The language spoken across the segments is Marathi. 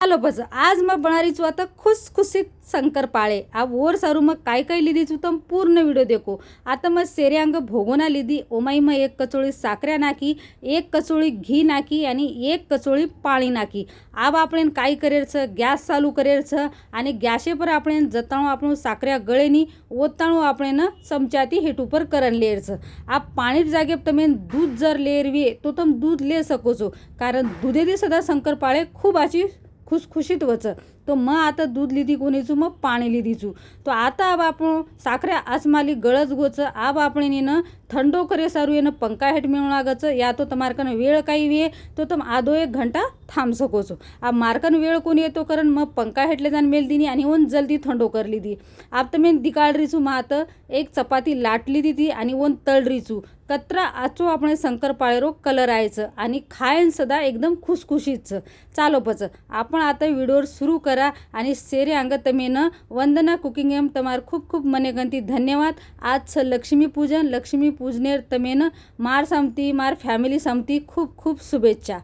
आलो बस. आज मग बनारी चू आता खुश खुशीत शंकर पाळे. आर सारू मग काय काय लिदी चू तर पूर्ण व्हिडिओ देखो. आता मग सेरे अंग भोगोना लिदी ओमाई मग एक कचोळी साखऱ्या नाकी एक कचोळी घी नाकी आणि एक कचोळी पाणी नाकी आप आपण काय करेलच गॅस चालू करेलच आणि गॅसे पर आपण जताळू आपण साखऱ्या गळेनी ओताळू आपण चमच्या ती हेटू पर करण लिहायचं आप पाणी जागे तमे दूध जर लिहिरवी तो तुम दूध ले लिहू कारण दुधे सदा शंकर पाळे खूप अशी खुशखुशीत वच तो म आता दूध लिदी कोणी चू मग पाणी लिदी चू तो आता अब आपण साखरे आसमाली गळज गोच आब आपण येणं थंडो करे सारू येणं पंखा हेट मिळू लागच या तो तर मार्कन वेळ काही वे तो तर आदो एक घंटा थांब सकोचो. आप मारकन वेळ कोणी येतो कारण मग पंखा हेटले जाण मेल दिनी आणि ओन जल्दी थंडो करली ती आप तर मी दिकाळ रिचू मग आता एक चपाती लाटली दिली आणि ओन तळ रिचू कचरा आचो आपण संकर पाळेरो कलरायचं आणि खायन सदा एकदम खुसखुशीचं. चालोपच. आपण आता व्हिडिओवर सुरू करा आणि सेरे अंगतमेनं वंदना कुकिंग एम तमार खूप खूप मनेगंती धन्यवाद. आजचं लक्ष्मीपूजन लक्ष्मीपूजनेर तमेनं मार सांगती मार फॅमिली सांगती खूप खूप शुभेच्छा.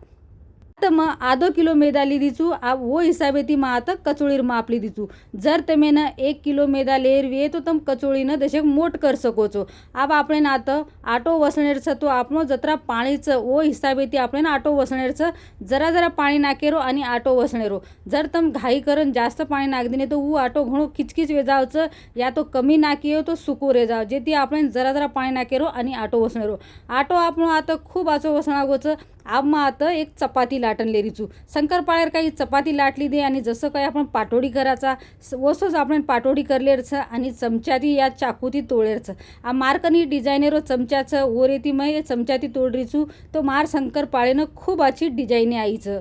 तर मग आधो किलो मैदा लिहिचू वो हिसाबे ती मग आता कचोळी मग आपली दिचू. जर तमे ना एक किलो मैदा लेर वे तो तम कचोळी ना तसे मोठ कर सकोचो. आप आपण ना आता आटो वसणेरचा तो आपण जत्रा पाणीचं वो हिसाबे ती आपण आटो वसणेरचं जरा जरा पाणी नाकेरो आणि आटो वसणेरो. जर तुम घाई करून जास्त पाणी नाक दिने तो व आटो घणू खिचकिच वे जावचं या तो कमी नाकेव तो सुकू रे जाव जे ती आपण जरा जरा पाणी नाकेरो आणि आटो वसणेरो. आटो आपण आता खूप आचो वसणागोचं आबમાં आता एक चपाती लाटण लेरीचू शंकरपाळ्यार काही चपाती लाटली दे आणि जसं काही आपण पाटोडी करायचा वसोच आपण पाटोडी करलेरचं आणि चमच्याती या चाकूती तोळेरचं. आ मार्कनी डिझायनेरो चमच्याचं ओरेती मग चमच्याती तोडरीचू तो मार शंकरपाळेनं खूप अशी डिझाईने आईचं.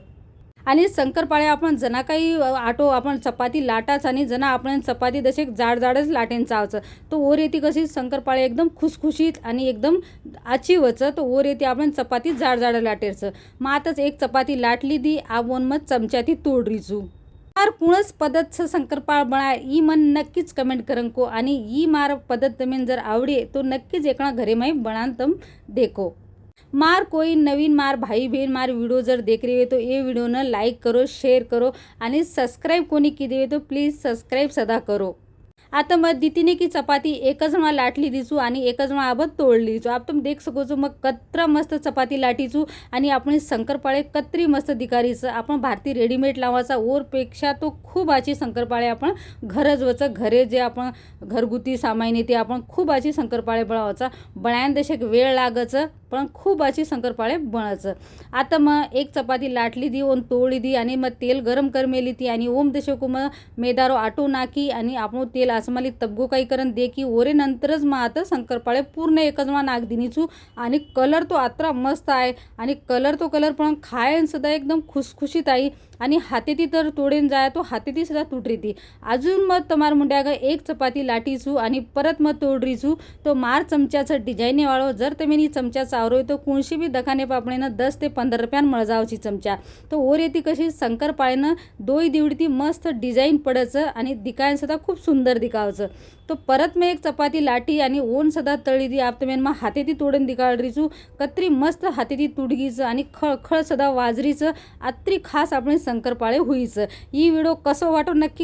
आणि शंकरपाळे आपण जना काही आटो आपण चपाती लाटाच आणि जना आपण चपाती जसे जाड जाडच लाटेन चावचं. तो ओर येते कशी शंकरपाळे एकदम खुसखुशीत आणि एकदम आची तर तो ओर येते आपण चपाती जाड जाड लाटेरचं. मग आताच एक चपाती लाटली दी आबोन मग चमच्याती तोडरीचू. मार कुणच पद्धत शंकरपाळ बनाय ई मन नक्कीच कमेंट करन को आणि ई मार पद्धत तमेन जर आवडे तो नक्कीच एकणा घरे माही तम देखो. मार कोई नवीन मार भाई बहन मार व्हिडिओ जर देख रहे हो तो ये व्हिडिओनं लाईक करो शेअर करो आणि सबस्क्राईब कोणी केली हो तो प्लीज सबस्क्राईब सदा करो. आता मग दितीने की चपाती एकच मला लाटली दिसू आणि एकच मला आबत तोडली दिसू. आपण देख सको मग कत्र मस्त चपाती लाटीचू आणि आपण शंकरपाळे कत्री मस्त दिकारीचं आपण भारतीय रेडीमेड लावायचा ओरपेक्षा तो खूप अशी शंकरपाळे आपण घरच वचं घरे जे आपण घरगुती सामाईन ते आपण खूप अशी शंकरपाळे बनवायचा बनायन दशक वेळ लागायचं. पण खूप अशी शंकरपाळे बनायचं आता मग एक चपाती लाटली दी ओन तोळी दी आणि मग तेल गरम कर मेली ती आणि ओम दशकुम मेदारो आटो नाकी आणि आपण तेल आसमाली तब्गो काही करण दे की ओरे नंतरच मग आता शंकरपाळे पूर्ण एकच मग नाक दिनीचू. आणि कलर तो आत्रा मस्त आहे आणि कलर तो कलर पण खायन सुद्धा एकदम खुसखुशीत आहे आणि हातेती तर तोडेन जाय तो हातेती सुद्धा तुटरी ती. अजून मग तमार मुंड्याग एक चपाती लाटीचू आणि परत मग तोडरीचू. तो मार चमच्याचं डिझाईने वाळो जर तुम्ही चमचा चावरो तो कोणशी बी दखाने पापणेनं दस ते पंधरा रुपयान मळजावची चमचा. तो ओर येते कशी शंकरपाळेनं दोय ती मस्त डिझाईन पडायचं आणि दिकायन सुद्धा खूप सुंदर दिकावचं. तो परत मी एक चपाती लाठी आणि ओन सदा तळी दी आप तुम्ही मग हातेती तोडून दिकाळरीचू कत्री मस्त हाते हातेती तुडगीचं आणि खळखळ सदा वाजरीचं आत्री खास आपण शंकरपाळे होईचं. ही व्हिडिओ कसं वाटो नक्की